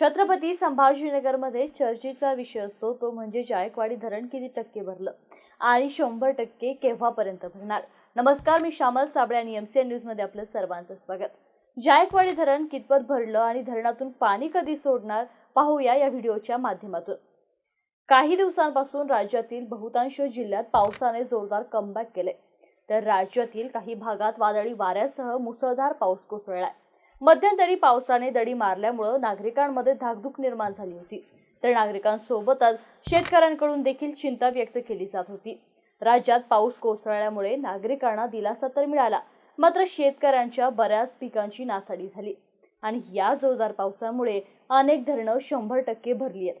छत्रपती संभाजीनगरमध्ये चर्चेचा विषय असतो तो म्हणजे जायकवाडी धरण किती टक्के भरलं आणि शंभर टक्के केव्हापर्यंत भरणार? नमस्कार मी श्यामल साबळे आणि एम सी एन न्यूजमध्ये आपलं सर्वांचं स्वागत. जायकवाडी धरण कितपत भरलं आणि धरणातून पाणी कधी सोडणार? पाहूया या व्हिडिओच्या माध्यमातून. काही दिवसांपासून राज्यातील बहुतांश जिल्ह्यात पावसाने जोरदार कमबॅक केले. तर राज्यातील काही भागात वादळी वाऱ्यासह मुसळधार पाऊस कोसळलाय. मध्यंतरी पावसाने दडी मारल्यामुळं नागरिकांमध्ये धाकधूक निर्माण झाली होती. तर नागरिकांसोबतच शेतकऱ्यांकडून देखील चिंता व्यक्त केली जात होती. राज्यात पाऊस कोसळल्यामुळे नागरिकांना दिलासा तर मिळाला मात्र शेतकऱ्यांच्या बऱ्याच पिकांची नासाडी झाली. आणि या जोरदार पावसामुळे अनेक धरणं शंभर टक्के भरली आहेत.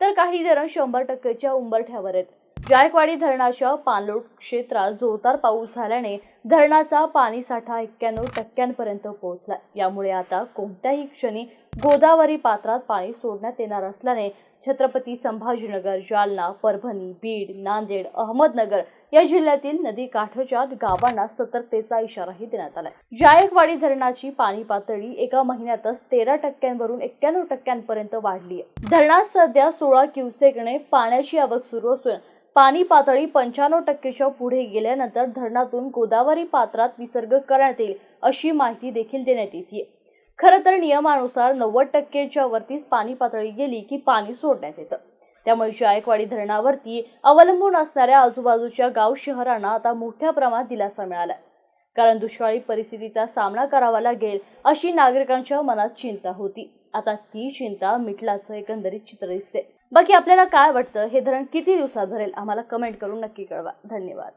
तर काही धरण शंभर टक्केच्या उंबरठ्यावर आहेत. जायकवाडी धरणाच्या पाणलोट क्षेत्रात जोरदार पाऊस झाल्याने धरणाचा पाणीसाठा एक्क्याण्णव टक्क्यांपर्यंत पोहोचला. यामुळे आता कोणत्याही क्षणी गोदावरी पात्रात पाणी सोडण्यात येणार असल्याने छत्रपती संभाजीनगर जालना परभणी बीड नांदेड अहमदनगर या जिल्ह्यातील नदी काठाच्या गावांना सतर्कतेचा इशाराही देण्यात आलाय. जायकवाडी धरणाची पाणी पातळी एका महिन्यातच तेरा टक्क्यांवरून एक्क्याण्णव टक्क्यांपर्यंत वाढली आहे धरणात सध्या सोळा क्युसेकने पाण्याची आवक सुरू असून पाणी पातळी पंच्याण्णव टक्केच्या पुढे गेल्यानंतर धरणातून गोदावरी पात्रात विसर्ग करण्यात येईल अशी माहिती देखील देण्यात येते. खरं तर नियमानुसार नव्वद टक्केच्या वरतीच पाणी पातळी गेली की पाणी सोडण्यात येतं. त्यामुळे जायकवाडी धरणावरती अवलंबून असणाऱ्या आजूबाजूच्या गाव शहरांना आता मोठ्या प्रमाणात दिलासा मिळाला. कारण दुष्काळी परिस्थितीचा सामना करावा लागेल अशी नागरिकांच्या मनात चिंता होती. आता ती चिंता मिटल्याचं एकंदरीत चित्र दिसते बाकी आपल्याला काय वाटतं हे धरण किती दिवसात भरेल? आम्हाला कमेंट करून नक्की कळवा. धन्यवाद.